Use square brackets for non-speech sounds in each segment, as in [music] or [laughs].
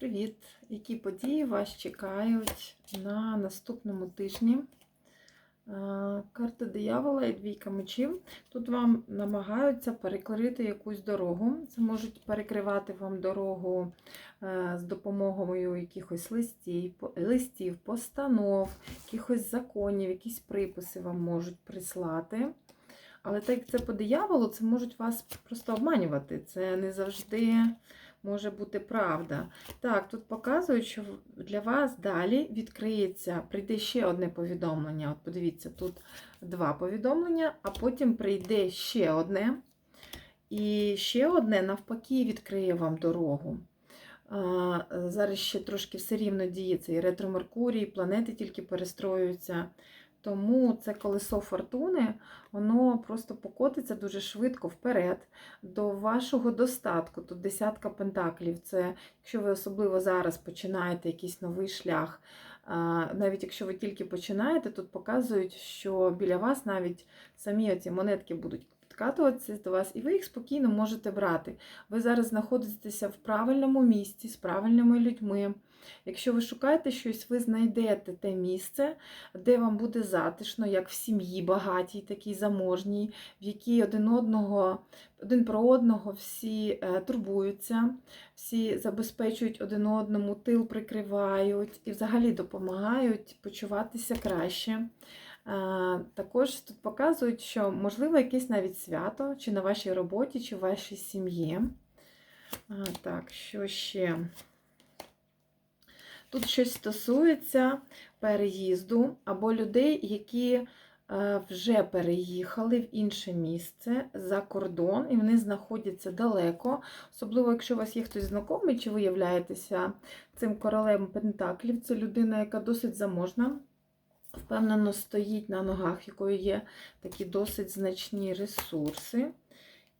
Привіт! Які події вас чекають на наступному тижні? Карта диявола і двійка мечів. Тут вам намагаються перекрити якусь дорогу. Це можуть перекривати вам дорогу е, з допомогою якихось листів, листів, постанов, якихось законів, якісь приписи вам можуть прислати. Але так як це по дияволу, це можуть вас просто обманювати. Це не завжди може бути правда. Так, тут показують, що для вас далі відкриється, прийде ще одне повідомлення. От подивіться, тут два повідомлення, а потім прийде ще одне. І ще одне, навпаки, відкриє вам дорогу. Зараз ще трошки все рівно діє цей ретро Меркурій, планети тільки перестроюються. Тому це колесо фортуни, воно просто покотиться дуже швидко вперед до вашого достатку. Тут десятка пентаклів. Це якщо ви особливо зараз починаєте якийсь новий шлях. Навіть якщо ви тільки починаєте, тут показують, що біля вас навіть самі оці монетки будуть підкатуватися до вас, і ви їх спокійно можете брати. Ви зараз знаходитеся в правильному місці з правильними людьми. Якщо ви шукаєте щось, ви знайдете те місце, де вам буде затишно, як в сім'ї багатій, такій заможній, в якій один одного, один про одного всі е, турбуються, всі забезпечують один одному, тил прикривають і взагалі допомагають почуватися краще. Е, Також тут показують, що можливо якесь навіть свято, чи на вашій роботі, чи в вашій сім'ї. Так, що ще? Тут щось стосується переїзду або людей, які е, вже переїхали в інше місце за кордон, і вони знаходяться далеко. Особливо, якщо у вас є хтось знайомий, чи ви являєтеся цим королем Пентаклів, це людина, яка досить заможна, впевнено стоїть на ногах, якої є такі досить значні ресурси.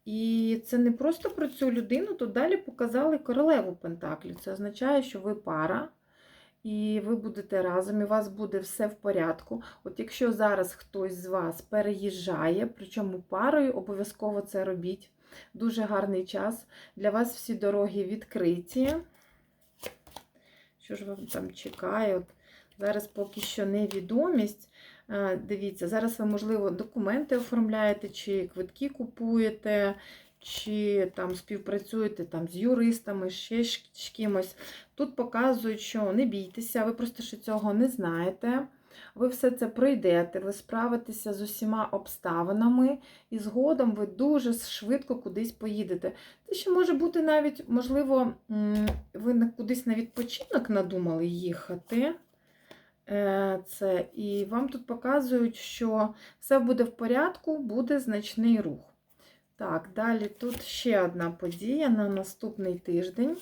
І це не просто про цю людину, тут далі показали королеву Пентаклів. Це означає, що ви пара, і ви будете разом, і у вас буде все в порядку. От якщо зараз хтось з вас переїжджає, причому парою, обов'язково це робіть. Дуже гарний час. Для вас всі дороги відкриті. Що ж вам там чекає? От зараз поки що невідомість. Е, Дивіться, зараз ви, можливо, документи оформляєте, чи квитки купуєте, чи там співпрацюєте там, з юристами, ще з кимось. Тут показують, що не бійтеся, ви просто ще цього не знаєте. Ви все це пройдете, ви справитеся з усіма обставинами, і згодом ви дуже швидко кудись поїдете. Це ще може бути навіть, можливо, ви кудись на відпочинок надумали їхати. Е, Це, і вам тут показують, що все буде в порядку, буде значний рух. Так, далі тут ще одна подія на наступний тиждень.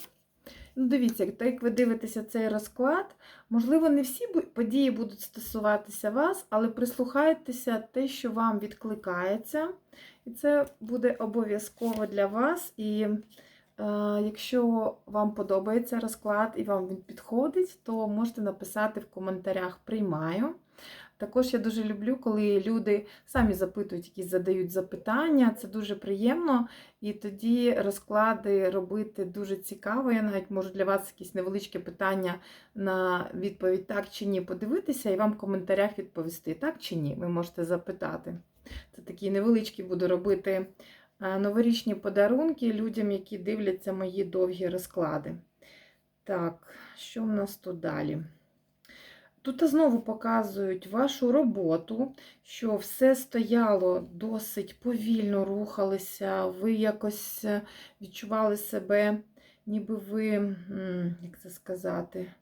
Ну, дивіться, так як ви дивитеся цей розклад, можливо, не всі події будуть стосуватися вас, але прислухайтеся те, що вам відкликається. І це буде обов'язково для вас. І якщо вам подобається розклад і вам він підходить, то можете написати в коментарях Приймаю. Також я дуже люблю, коли люди самі запитують, якісь задають запитання. Це дуже приємно. І тоді розклади робити дуже цікаво. Я навіть можу для вас якісь невеличкі питання на відповідь так чи ні подивитися, і вам в коментарях відповісти так чи ні. Ви можете запитати. Це такі невеличкі буду робити е, новорічні подарунки людям, які дивляться мої довгі розклади. Так, що в нас тут далі? Тут знову показують вашу роботу, що все стояло досить повільно, рухалося, ви якось е, відчували себе, ніби ви, як це сказати,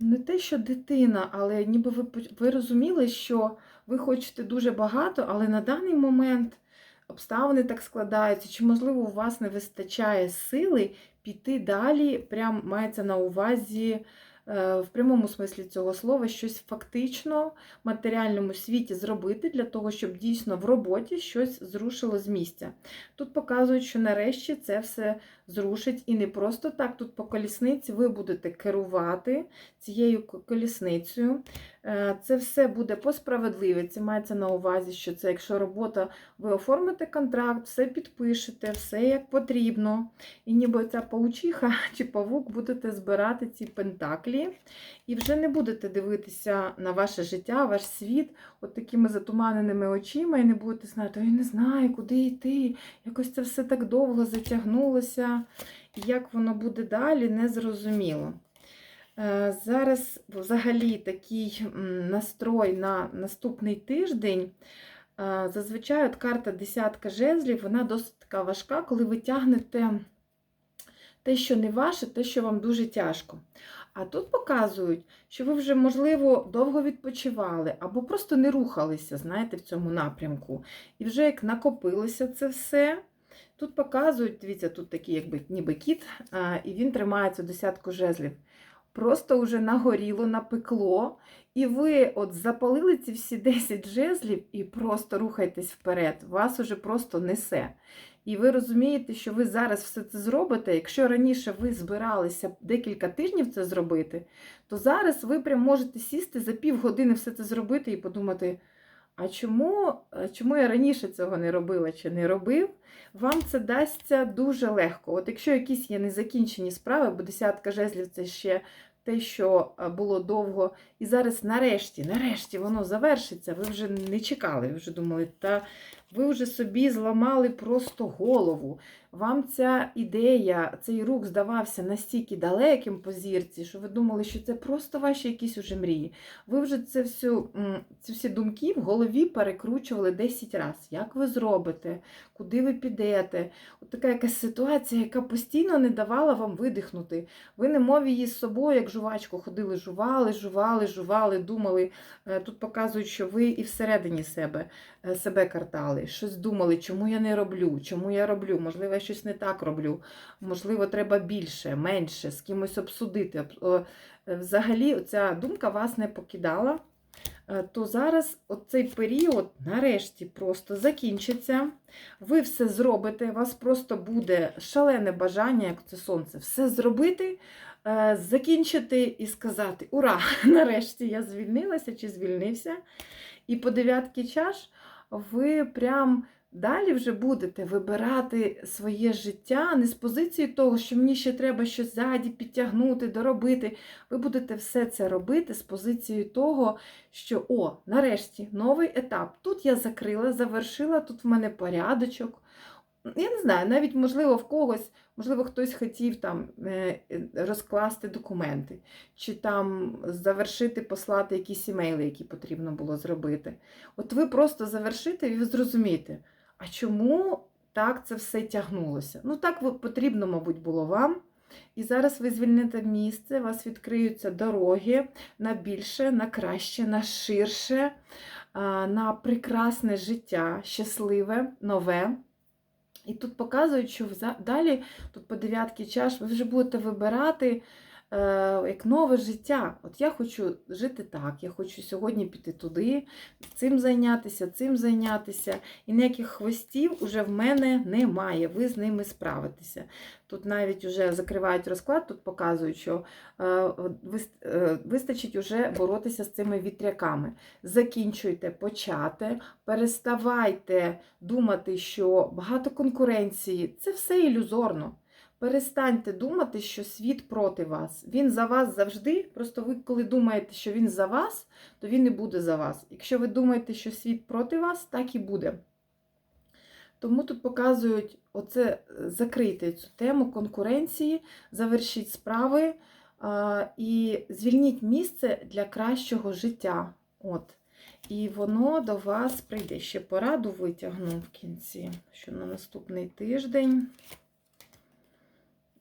не те, що дитина, але ніби ви, ви розуміли, що ви хочете дуже багато, але на даний момент обставини так складаються, чи, можливо, у вас не вистачає сили піти далі, прям мається на увазі е, в прямому смислі цього слова щось фактично в матеріальному світі зробити для того, щоб дійсно в роботі щось зрушило з місця. Тут показують, що нарешті це все зрушить. І не просто так тут по колісниці ви будете керувати цією колісницею. Е, Це все буде по справедливості. Мається на увазі, що це якщо робота, ви оформите контракт, все підпишете, все як потрібно. І ніби ця паучиха [laughs] чи павук будете збирати ці пентаклі. І вже не будете дивитися на ваше життя, ваш світ от такими затуманеними очима, і не будете знати, ой, не знаю, куди йти. Якось це все так довго затягнулося. І як воно буде далі, не зрозуміло. Е, Зараз взагалі такий настрой на наступний тиждень. Е, Зазвичай от карта десятка жезлів, вона досить така важка, коли ви тягнете те, що не ваше, те, що вам дуже тяжко. А тут показують, що ви вже, можливо, довго відпочивали або просто не рухалися, знаєте, в цьому напрямку. І вже як накопилося це все. Тут показують, дивіться, тут такий, якби ніби кіт, а, і він тримає цю десятку жезлів. Просто вже нагоріло, напекло, і ви от запалили ці всі 10 жезлів і просто рухайтесь вперед. Вас уже просто несе. І ви розумієте, що ви зараз все це зробите. Якщо раніше ви збиралися декілька тижнів це зробити, то зараз ви прям можете сісти за півгодини все це зробити і подумати. А чому, е, чому я раніше цього не робила чи не робив? Вам це дасться дуже легко. От якщо якісь є незакінчені справи, бо десятка жезлів це ще те, що е, було довго, і зараз нарешті, нарешті воно завершиться. Ви вже не чекали, ви вже думали, та ви вже собі зламали просто голову. Вам ця ідея, цей рух здавався настільки далеким по зірці, що ви думали, що це просто ваші якісь уже мрії. Ви вже це всю, ці всі думки в голові перекручували 10 разів. Як ви зробите, куди ви підете? От така якась ситуація, яка постійно не давала вам видихнути. Ви не мов її з собою, як жувачку, ходили, жували, жували, жували, думали. Е, Тут показують, що ви і всередині себе, себе картали, щось думали, чому я не роблю, чому я роблю, можливо, я щось не так роблю, можливо, треба більше, менше, з кимось обсудити. Е, Взагалі, ця думка вас не покидала. Е, То зараз цей період нарешті просто закінчиться. Ви все зробите, у вас просто буде шалене бажання, як це сонце, все зробити, е, закінчити і сказати: Ура! [laughs] Нарешті я звільнилася чи звільнився. І по дев'ятки чаш ви прям далі вже будете вибирати своє життя не з позиції того, що мені ще треба щось ззаді підтягнути, доробити. Ви будете все це робити з позиції того, що о, нарешті новий етап. Тут я закрила, завершила, тут в мене порядочок. Я не знаю, навіть можливо в когось, можливо, хтось хотів там е, е, розкласти документи, чи там завершити, послати якісь імейли, які потрібно було зробити. От ви просто завершите і зрозумієте, а чому так це все тягнулося? Ну, так потрібно, мабуть, було вам. І зараз ви звільните місце, у вас відкриються дороги на більше, на краще, на ширше, на прекрасне життя, щасливе, нове. І тут показують, що далі, тут по дев'ятки чаш, ви вже будете вибирати як нове життя. От я хочу жити так, я хочу сьогодні піти туди, цим зайнятися, цим зайнятися. І ніяких хвостів уже в мене немає. Ви з ними справитеся. Тут навіть вже закривають розклад, тут показують, що е, е, вистачить уже боротися з цими вітряками. Закінчуйте, почати, переставайте думати, що багато конкуренції це все ілюзорно. Перестаньте думати, що світ проти вас. Він за вас завжди. Просто ви, коли думаєте, що він за вас, то він не буде за вас. Якщо ви думаєте, що світ проти вас, так і буде. Тому тут показують оце закрийте цю тему конкуренції, завершіть справи а, і звільніть місце для кращого життя. От. І воно до вас прийде. Ще пораду витягну в кінці, що на наступний тиждень.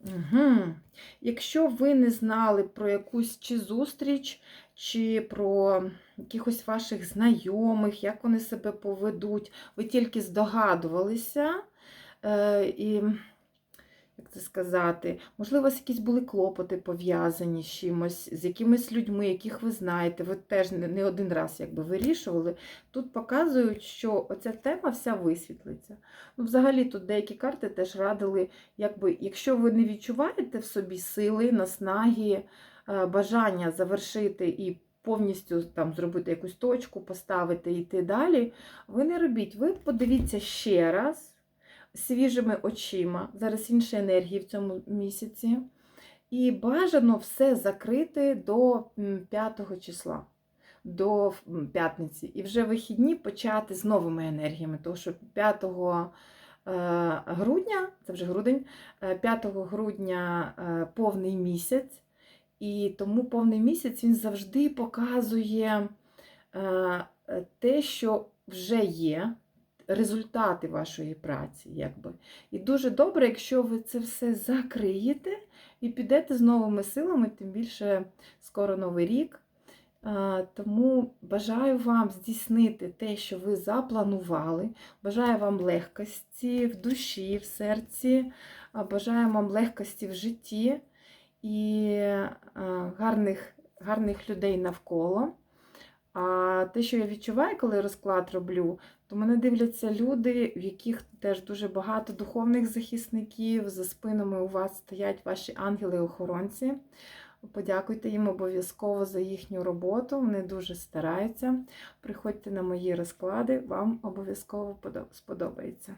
Угу. Якщо ви не знали про якусь чи зустріч, чи про якихось ваших знайомих, як вони себе поведуть, ви тільки здогадувалися, е, і як це сказати, можливо, у вас якісь були клопоти пов'язані з чимось, з якимись людьми, яких ви знаєте, ви теж не один раз якби вирішували. Тут показують, що оця тема вся висвітлиться. Ну, взагалі, тут деякі карти теж радили, якби, якщо ви не відчуваєте в собі сили, наснаги, е, бажання завершити і повністю там зробити якусь точку, поставити і йти далі, ви не робіть. Ви подивіться ще раз свіжими очима. Зараз інші енергії в цьому місяці. І бажано все закрити до 5 числа, до п'ятниці. І вже вихідні почати з новими енергіями. Тому що 5 е, грудня, це вже грудень, е, 5 грудня е, повний місяць. І тому повний місяць він завжди показує е, е, те, що вже є, результати вашої праці. Якби. І дуже добре, якщо ви це все закриєте і підете з новими силами, тим більше скоро новий рік. Тому бажаю вам здійснити те, що ви запланували. Бажаю вам легкості в душі, в серці, бажаю вам легкості в житті і гарних, гарних людей навколо. А те, що я відчуваю, коли розклад роблю, то мене дивляться люди, в яких теж дуже багато духовних захисників. За спинами у вас стоять ваші ангели-охоронці. Подякуйте їм обов'язково за їхню роботу. Вони дуже стараються. Приходьте на мої розклади, вам обов'язково сподобається.